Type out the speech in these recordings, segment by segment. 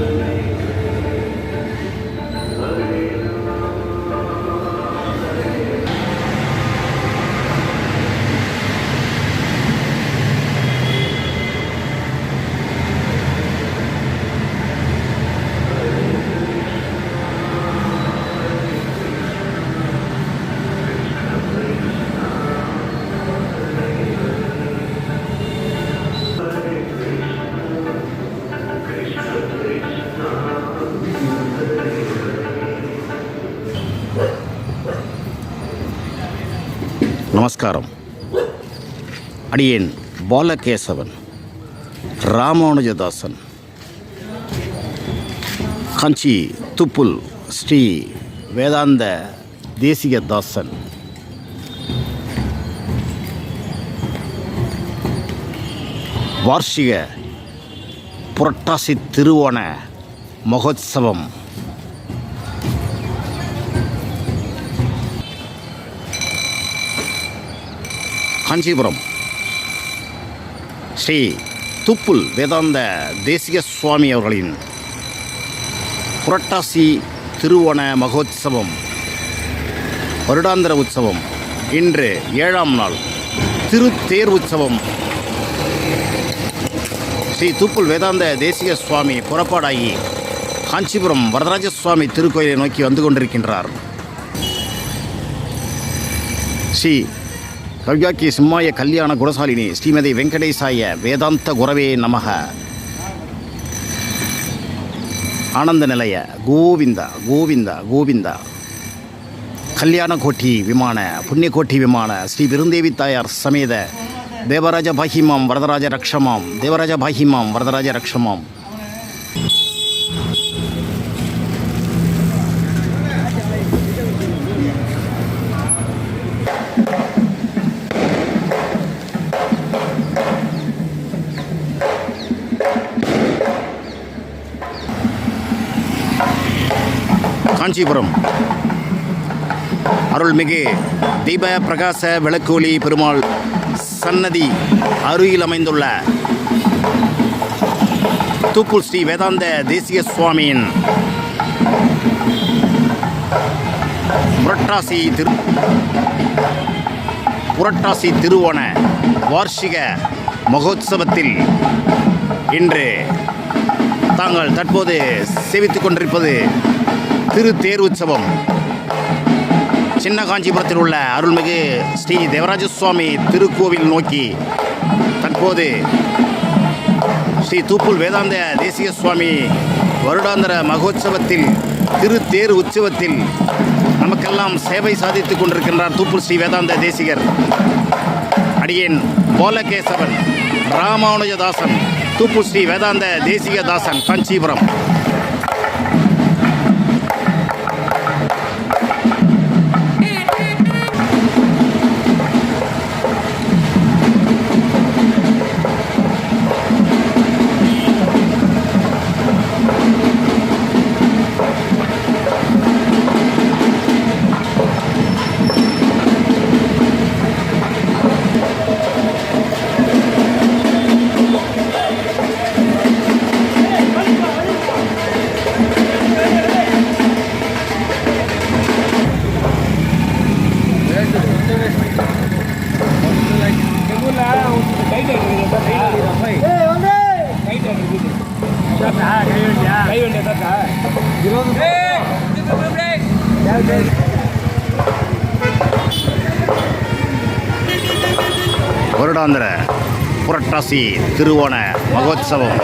Amen. நமஸ்காரம். அடியேன் பாலகேசவன் ராமானுஜதாசன் காஞ்சி துப்புல் ஸ்ரீ வேதாந்த தேசிகதாசன். வார்ஷிக புரட்டாசி திருவோண மகோத்சவம். காஞ்சிபுரம். ஸ்ரீ துப்புல் வேதாந்த தேசிக சுவாமி அவர்களின் புரட்டாசி திருவோண மகோத்சவம் வருடாந்திர உற்சவம் இன்று ஏழாம் நாள் திருத்தேர் உற்சவம். ஸ்ரீ துப்புல் வேதாந்த தேசிக சுவாமி புறப்பாடாகி காஞ்சிபுரம் வரதராஜ சுவாமி திருக்கோயிலை நோக்கி வந்து கொண்டிருக்கின்றார். ஸ்ரீ கவ்யாக்கி சிம்மாய கல்யாண குணசாலினி ஸ்ரீமதி வெங்கடேசாய வேதாந்த குரவே நமக. ஆனந்த நிலைய கோவிந்தா கோவிந்தா கோவிந்தா. கல்யாண கோட்டி விமான புண்ணியகோட்டி விமான ஸ்ரீ பெருந்தேவி தாயார் சமேத. தேவராஜ பாகிமாம் வரதராஜ ரக்ஷமாம் தேவராஜ பாகிமாம் வரதராஜ ரக்ஷமாம். காஞ்சிபுரம். அருள்மிகு தீப பிரகாச விளக்கோலி பெருமாள் சன்னதி அருகில் அமைந்துள்ள தூக்குள் ஸ்ரீ வேதாந்த தேசிய சுவாமியின் புரட்டாசி திரு புரட்டாசி திருவோண வார்ஷிக மகோத்சவத்தில் இன்று தாங்கள் தற்போது சேவித்துக் கொண்டிருப்பது திரு தேர் உற்சவம் சின்ன காஞ்சிபுரத்தில் உள்ள அருள்மிகு ஸ்ரீ தேவராஜ சுவாமி திருக்கோவில் நோக்கி தற்போது ஸ்ரீ தூப்புல் வேதாந்த தேசிய சுவாமி வருடாந்திர மகோத்சவத்தில் திருத்தேர் உற்சவத்தில் நமக்கெல்லாம் சேவை சாதித்துக் கொண்டிருக்கின்றார் தூப்புல் ஸ்ரீ வேதாந்த தேசிகர். அடியேன் போலகேசவன் ராமானுஜதாசன் தூப்பு ஸ்ரீ வேதாந்த தேசிகதாசன் காஞ்சிபுரம். வருடாந்திர புரட்டாசி திருவோண மகோத்சவம்.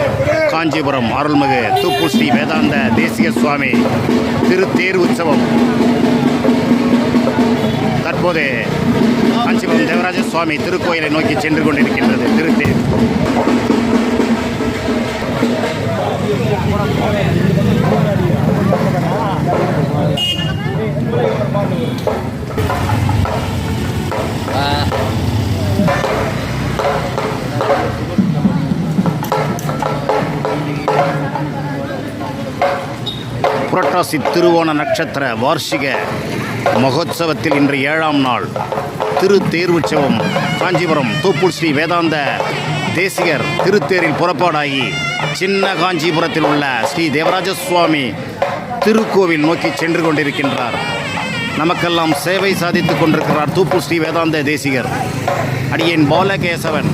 காஞ்சிபுரம் அருள்மிகு தூப்பு ஸ்ரீ வேதாந்த தேசிய சுவாமி திருத்தேர் உற்சவம். தற்போது காஞ்சிபுரம் தேவராஜ சுவாமி திருக்கோயிலை நோக்கி சென்று கொண்டிருக்கின்றது திருத்தேர். புரட்டாசி திருவோண நட்சத்திர வார்ஷிக மகோத்சவத்தில் இன்று ஏழாம் நாள். திரு தேர்வுச்சவம் காஞ்சிபுரம் தூப்புள் ஸ்ரீ வேதாந்த தேசிகர் திருத்தேரில் புறப்பாடாகி சின்ன காஞ்சிபுரத்தில் உள்ள ஸ்ரீ தேவராஜ சுவாமி திருக்கோவில் நோக்கி சென்று கொண்டிருக்கின்றார். நமக்கெல்லாம் சேவை சாதித்துக் கொண்டிருக்கிறார் தூப்பு ஸ்ரீ வேதாந்த தேசிகர். அடியேன் பாலகேசவன்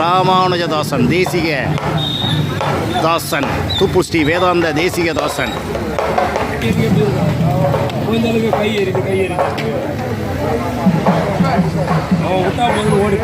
ராமானுஜதாசன் தேசிக தாசன் தூப்பு ஸ்ரீ வேதாந்த தேசிக தாசன். ஓடி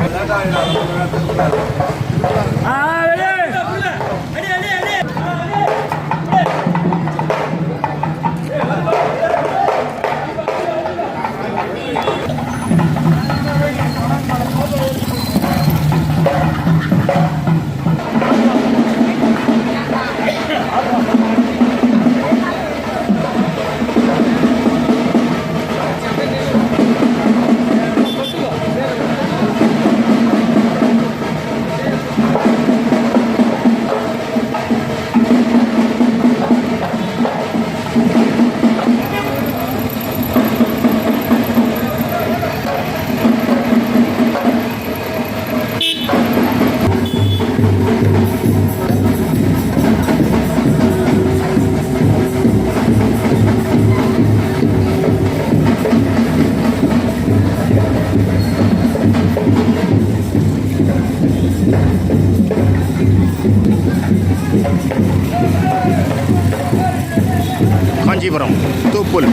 காஞ்சிபுரம் தூப்புல்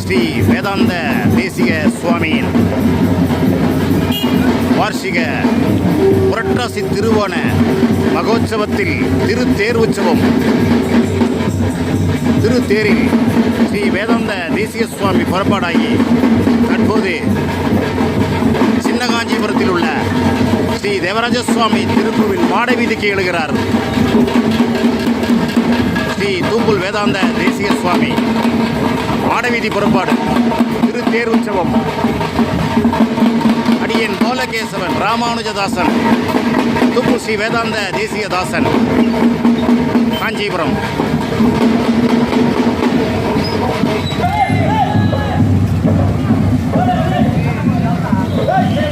ஸ்ரீ வேதாந்த தேசிக சுவாமியின் வார்ஷிக புரட்டாசி திருவோண மகோத்சவத்தில் திருத்தேர் உற்சவம் திருத்தேரில் ஸ்ரீ வேதாந்த தேசிய சுவாமி புறப்பாடாகி தற்போது சின்ன காஞ்சிபுரத்தில் உள்ள ஸ்ரீ தேவராஜ சுவாமி திருக்கோவில் மாட வீதிக்கு எழுகிறார் ஸ்ரீ தூம்புல் வேதாந்த தேசிய சுவாமி மாடவீதி புறப்பாடு திருத்தேர் உற்சவம் அடியேன் கோலகேசவன் ராமானுஜதாசன் தூப்பு ஸ்ரீ வேதாந்த தேசிய தாசன் காஞ்சிபுரம் Hey!